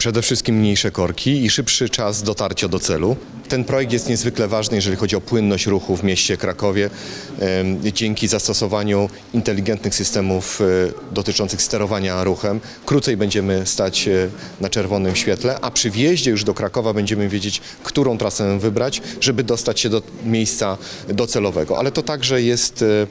Przede wszystkim mniejsze korki i szybszy czas dotarcia do celu. Ten projekt jest niezwykle ważny, jeżeli chodzi o płynność ruchu w mieście Krakowie. Dzięki zastosowaniu inteligentnych systemów e, dotyczących sterowania ruchem, krócej będziemy stać e, na czerwonym świetle, a przy wjeździe już do Krakowa będziemy wiedzieć, którą trasę wybrać, żeby dostać się do miejsca docelowego. Ale to także jest e,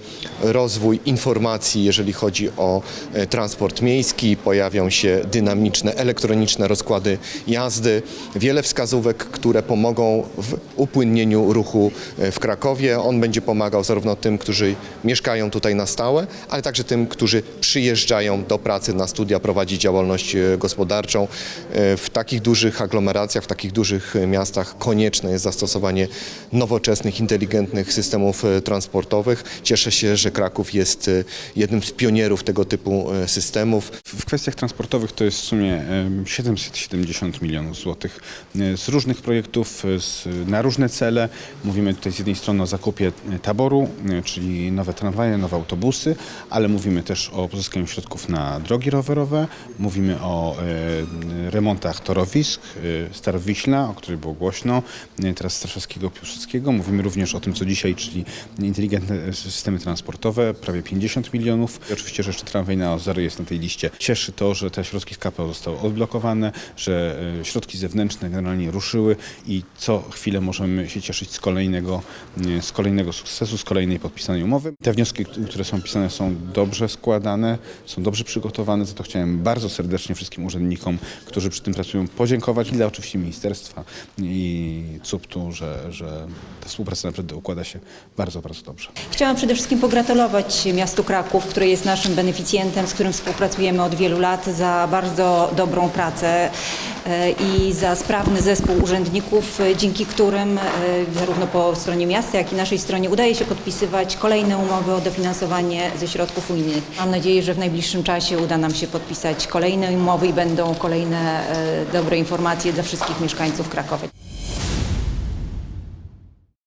rozwój informacji, jeżeli chodzi o transport miejski. Pojawią się dynamiczne, elektroniczne rozkłady jazdy, wiele wskazówek, które pomogą w upłynnieniu ruchu e, w Krakowie. On będzie pomagał zarówno tym, którzy mieszkają tutaj na stałe, ale także tym, którzy przyjeżdżają do pracy na studia, prowadzić działalność e, gospodarczą. E, w takich dużych aglomeracjach, w takich dużych miastach konieczne jest zastosowanie nowoczesnych, inteligentnych systemów transportowych. Cieszę się, że Kraków jest jednym z pionierów tego typu systemów. W kwestiach transportowych to jest w sumie 7 670 milionów złotych e, z różnych projektów e, z, na różne cele. Mówimy tutaj z jednej strony o zakupie e, taboru, czyli nowe tramwaje, nowe autobusy, ale mówimy też o pozyskaniu środków na drogi rowerowe, mówimy o remontach torowisk, e, Starowiśla, o której było głośno, e, teraz Straszewskiego, Piłsudskiego. Mówimy również o tym, co dzisiaj, czyli inteligentne systemy transportowe, prawie 50 milionów. I oczywiście, że jeszcze tramwaj na Ozory jest na tej liście. Cieszy to, że te środki z KPO zostały odblokowane, że środki zewnętrzne generalnie ruszyły i co chwilę możemy się cieszyć z kolejnego, z kolejnego sukcesu, z kolejnej podpisanej umowy. Te wnioski, które są pisane są dobrze składane, są dobrze przygotowane, za to chciałem bardzo serdecznie wszystkim urzędnikom, którzy przy tym pracują, podziękować i dla oczywiście ministerstwa i CUPT-u, że, że ta współpraca naprawdę układa się bardzo, bardzo dobrze. Chciałam przede wszystkim pogratulować miastu Kraków, które jest naszym beneficjentem, z którym współpracujemy od wielu lat, za bardzo dobrą pracę i za sprawny zespół urzędników, e, dzięki którym e, zarówno po stronie miasta, jak i naszej stronie udaje się podpisywać kolejne umowy o dofinansowanie ze środków unijnych. Mam nadzieję, że w najbliższym czasie uda nam się podpisać kolejne umowy i będą kolejne e, dobre informacje dla wszystkich mieszkańców Krakowa.